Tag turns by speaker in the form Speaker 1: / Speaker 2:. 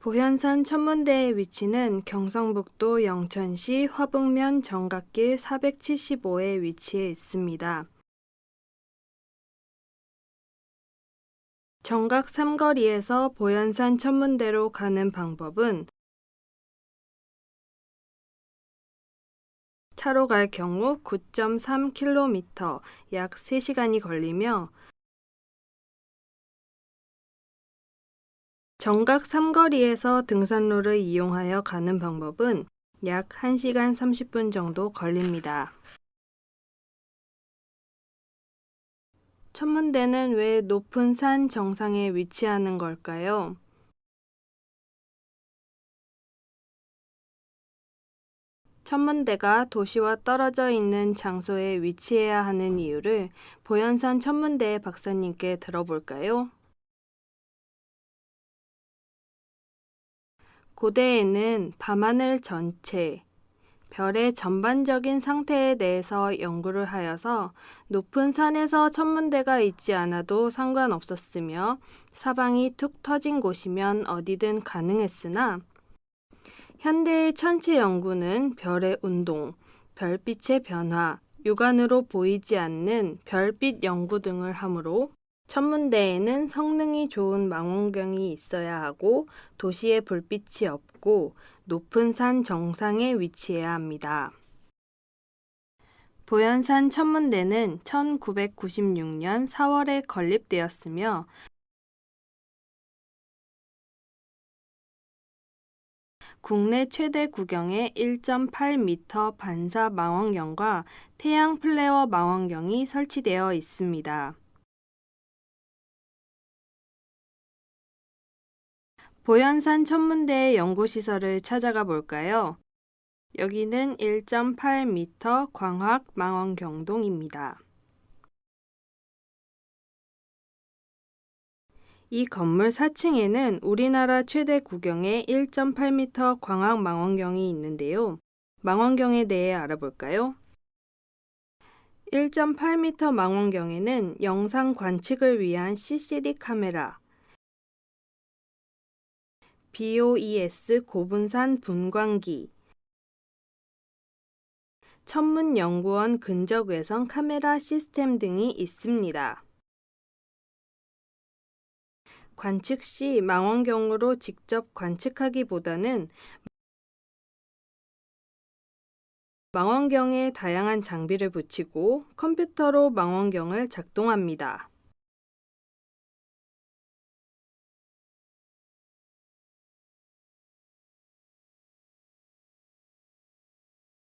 Speaker 1: 보현산 천문대의 위치는 경상북도 영천시 화북면 정각길 475에 위치해 있습니다. 정각 삼거리에서 보현산 천문대로 가는 방법은 차로 갈 경우 9.3km, 약 3시간이 걸리며 정각 삼거리에서 등산로를 이용하여 가는 방법은 약 1시간 30분 정도 걸립니다. 천문대는 왜 높은 산 정상에 위치하는 걸까요? 천문대가 도시와 떨어져 있는 장소에 위치해야 하는 이유를 보현산 천문대 박사님께 들어볼까요? 고대에는 밤하늘 전체, 별의 전반적인 상태에 대해서 연구를 하여서 높은 산에서 천문대가 있지 않아도 상관없었으며 사방이 툭 터진 곳이면 어디든 가능했으나 현대의 천체 연구는 별의 운동, 별빛의 변화, 육안으로 보이지 않는 별빛 연구 등을 하므로 천문대에는 성능이 좋은 망원경이 있어야 하고 도시의 불빛이 없고 높은 산 정상에 위치해야 합니다. 보현산 천문대는 1996년 4월에 건립되었으며 국내 최대 구경의 1.8m 반사 망원경과 태양 플레어 망원경이 설치되어 있습니다. 보현산 천문대의 연구시설을 찾아가 볼까요? 여기는 1.8m 광학 망원경동입니다. 이 건물 4층에는 우리나라 최대 구경의 1.8m 광학 망원경이 있는데요. 망원경에 대해 알아볼까요? 1.8m 망원경에는 영상 관측을 위한 CCD 카메라, BOES 고분산 분광기, 천문연구원 근적 외선 카메라 시스템 등이 있습니다. 관측 시 망원경으로 직접 관측하기보다는 망원경에 다양한 장비를 붙이고 컴퓨터로 망원경을 작동합니다.